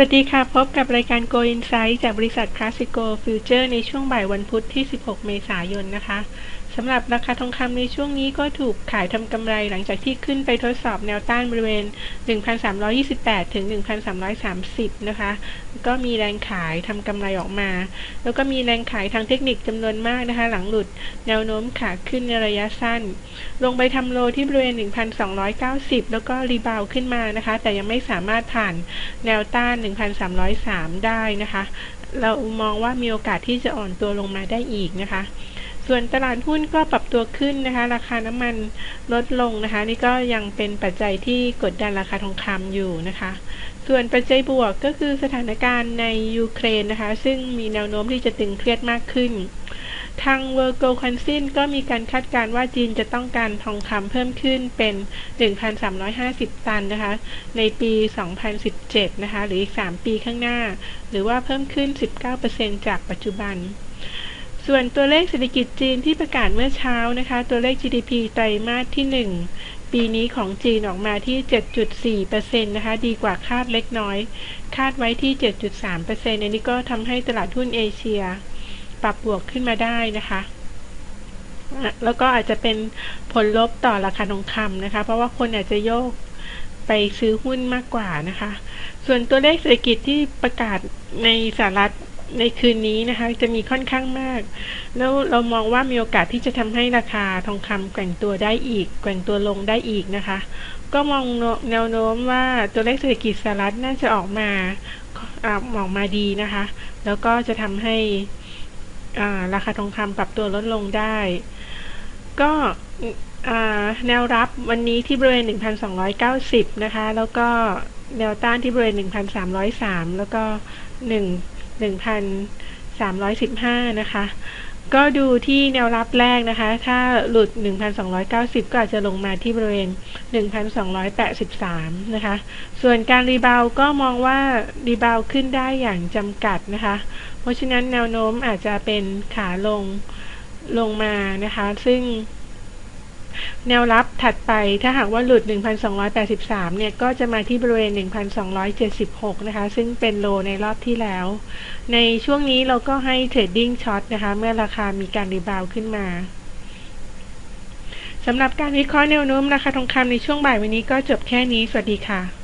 สวัสดีค่ะ พบกับรายการ Go Insight จากบริษัท Classico Future ในช่วงบ่ายวันพุธที่ 16 เมษายนนะคะ สำหรับราคาทองคำในช่วงนี้ก็ถูกขายทำกำไรหลังจากที่ขึ้นไปทดสอบแนวต้านบริเวณ 1,328 ถึง 1,330 นะคะ ก็มีแรงขายทำกำไรออกมา แล้วก็มีแรงขายทางเทคนิคจำนวนมากนะคะ หลังหลุดแนวโน้มขาขึ้นในระยะสั้น ลงไปทำโลที่บริเวณ 1,290 แล้วก็รีบาวขึ้นมานะคะ แต่ยังไม่สามารถผ่านแนวต้าน 1,303 ได้นะคะ เรามองว่ามีโอกาสที่จะอ่อนตัวลงมาได้อีกนะคะ ส่วนตลาดหุ้นก็ปรับตัวขึ้นนะคะ ราคาน้ำมันลดลงนะคะ นี่ก็ยังเป็นปัจจัยที่กดดันราคาทองคำอยู่นะคะ ส่วนปัจจัยบวกก็คือสถานการณ์ในยูเครนนะคะ ซึ่งมีแนวโน้มที่จะตึงเครียดมากขึ้น ทาง World Gold Council ก็มีการคาดการณ์ว่าจีนจะต้องการทองคำเพิ่มขึ้นเป็น 1,350 ตันนะคะ ในปี 2017 นะคะ หรืออีก 3 ปีข้างหน้า หรือว่าเพิ่มขึ้น 19%จากปัจจุบัน ส่วนตัวเลขเศรษฐกิจจีนที่ประกาศเมื่อเช้านะคะ ตัวเลข GDP ไตรมาสที่ 1 ปีนี้ของจีนออกมาที่ 7.4%นะคะ ดีกว่าคาดเล็กน้อย คาดไว้ที่ 7.3%อันนี้ก็ทำให้ตลาดหุ้นเอเชีย ปรับบวกขึ้นมาได้นะคะแล้วก็อาจจะเป็นผลลบต่อราคาทองคำนะคะ เพราะว่าคนอาจจะโยกไปซื้อหุ้นมากกว่านะคะ ส่วนตัวเลขเศรษฐกิจที่ประกาศในสหรัฐ ในคืนนี้นะคะจะมีค่อนข้างมาก แล้วเรามองว่ามีโอกาสที่จะทำให้ราคาทองคำแกว่งตัวได้อีก แกว่งตัวลงได้อีกนะคะ ก็มองแนวโน้มว่าตัวเลขเศรษฐกิจสหรัฐน่าจะออกมาออกมาดีนะคะ แล้วก็จะทำให้ราคาทองคำปรับตัวลดลงได้ ก็แนวรับวันนี้ที่บริเวณ 1,290 นะคะ แล้วก็แนวต้านที่บริเวณ 1,303 แล้วก็1 1,315 นะคะ ก็ดูที่แนวรับแรกนะคะ ถ้าหลุด 1,290 ก็อาจจะลงมาที่บริเวณ 1,283 นะคะ ส่วนการรีบาวก็มองว่ารีบาวขึ้นได้อย่างจำกัดนะคะ เพราะฉะนั้นแนวโน้มอาจจะเป็นขาลงลงมานะคะ ซึ่ง แนวรับถัดไปถ้าหากว่าหลุด 1,283 เนี่ย ก็จะมาที่บริเวณ 1,276 นะคะ ซึ่งเป็นโลในรอบที่แล้ว ในช่วงนี้เราก็ให้เทรดดิ้งช็อตนะคะ เมื่อราคามีการรีบาวขึ้นมาสำหรับการวิเคราะห์แนวโน้มราคาทองคำในช่วงบ่ายวันนี้ก็จบแค่นี้ สวัสดีค่ะ